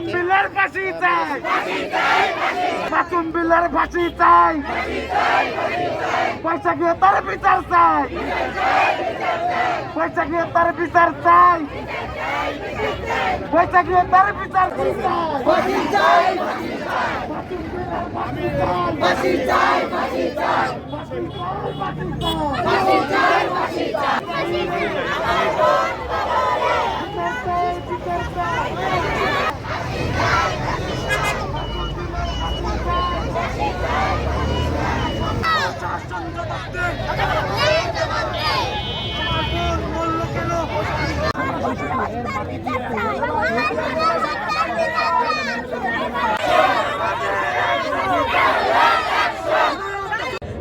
মাসুম বিলার ফাঁসি চাই। মাসুম বিলার ফাঁসি চাই। পয়সা গিয়ে তার বিচার চাই। পয়সা গিয়ে তার বিচার চাই। পয়সা গিয়ে তার বিচার চাই।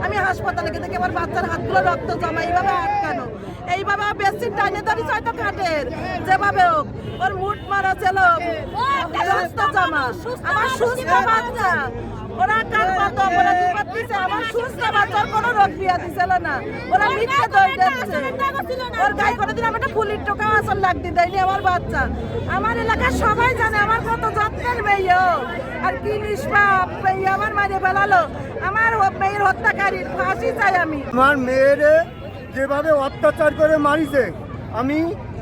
আমি হাসপাতালে গিয়ে দেখি আমার বাচ্চার হাতগুলো রক্ত জমা এইভাবে আটকানো। এইভাবে বেশি টাইনে ধরি হয়তো খাটের যেভাবে হোক। ওর মুট মারা ছিল রক্ত জমা। আমার সুস্থ বাচ্চা। ওরা কার কত দিছে আমার সুস্থ বাচ্চার কোনো রোগ বিয়া দিছিল না। ওরা মিথ্যে দই দিচ্ছে ওর গায়ে কোনোদিন আমার একটা ফুলির টোকা আসল লাগতে দেয়নি আমার বাচ্চা। আমার এলাকার সবাই জানে আমার কত যত্নের মেয়ে। আর কি নিষ্পাপ মেয়ে আমার মারে বেলালো আমার মেয়ের হত্যাকারীর ফাঁসি চাই আমি। আমার মেয়েরে যেভাবে অত্যাচার করে মারিছে আমি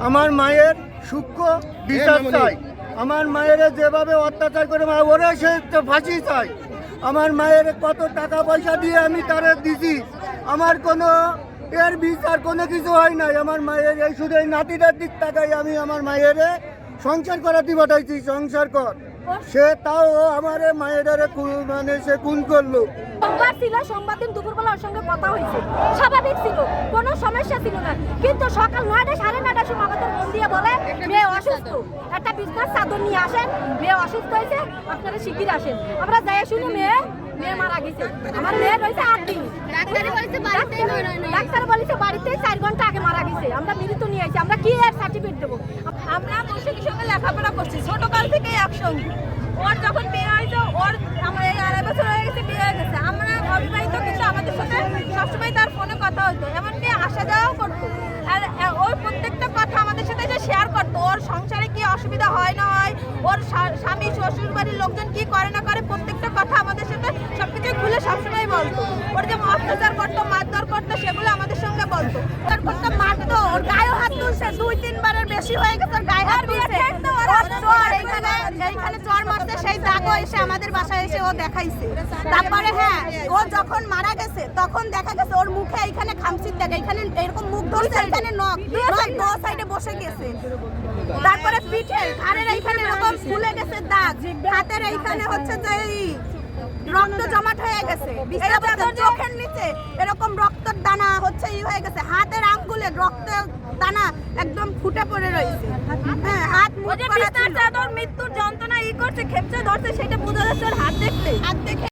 আমার মায়ের সূক্ষ্ম বিচার চাই। আমার মায়ের যেভাবে অত্যাচার করে ওরে সে তো ফাঁসি চাই। আমার মায়ের কত টাকা পয়সা দিয়ে আমি তারে দিছি, আমার কোনো এর বিচার কোনো কিছু হয় নাই। আমার মায়ের এই শুধু এই নাতিটার দিক টাকায় আমি আমার মায়ের সংসার করাতে পাঠাইছি সংসার কর। সে তাও আমার মায়ের মানে সে খুন করল। সোমবার ছিল সোমবার দিন দুপুরবেলা ওর সঙ্গে কথা হয়েছে। স্বাভাবিক ছিল কোনো সমস্যা ছিল না। কিন্তু সকাল নয়টা সাড়ে নয়টার সময় আমাদের ফোন দিয়ে বলে মেয়ে অসুস্থ। একটা বিজনেস চাদর নিয়ে আসেন মেয়ে অসুস্থ হয়েছে আপনারা শিগগির আসেন। আমরা যাই শুনি মেয়ে মেয়ে মারা গেছে। আমার মেয়ে রয়েছে আট দিন। ডাক্তারে বলেছে বাড়িতেই মারা নাই। ডাক্তার বলেছে বাড়িতে চার ঘণ্টা আগে মারা গেছে। আমরা মৃত্যু নিয়ে আসি আমরা কি এর সার্টিফিকেট দেবো আমরা মৌসুমীর সঙ্গে লেখাপড়া করছি ছোটকাল একসঙ্গে ওর যখন বিয়ে হয়েছে, ওর আমার এই আড়াই বছর হয়ে গেছে, বিয়ে হয়ে গেছে। আমরা অবিবাহিত কিন্তু আমাদের সাথে সবসময় তার ফোনে কথা হতো। এমনকি আসা যাওয়াও করতো। আর ওর প্রত্যেকটা কথা আমাদের সাথে যে শেয়ার করতো। ওর সংসারে কি অসুবিধা হয় না হয়, ওর স্বামী, শ্বশুর বাড়ির লোকজন কি করে না করে, প্রত্যেকটা কথা আমাদের সাথে সবকিছু খুলে সবসময় বলতো। ওর যে অত্যাচার করতো, মারধর করতো, সেগুলো আমাদের সঙ্গে বলতো। তার করতো মারতো, ওর গায়েও হাত তুলছে। দুই, তিনবারের বেশি হয়ে গেছে গায়ে হাত এইখানে এইখানে হ্যাঁ ও যখন মারা গেছে, তখন দেখা গেছে ওর মুখে এইখানে খামচির দাগ এরকম মুখ ধরছে এখানে নখ সাইডে বসে গেছে। তারপরে পিঠে ঘাড়ের এইখানে এরকম ফুলে গেছে দাগ, হাতের এইখানে হচ্ছে যে রক্ত জমাট হয়ে গেছে। এরকম চোখের নিচে এরকম রক্তর দানা হচ্ছে ই হয়ে গেছে। হাতের আঙ্গুলে রক্তের দানা একদম ফুটে পড়ে রয়েছে। হ্যাঁ হাত মুখ করা ছিল। মৃত্যুর যন্ত্রণা ই করছে খেপছে ধরছে সেটা বুঝা যাচ্ছে হাত দেখতে। হাত দেখে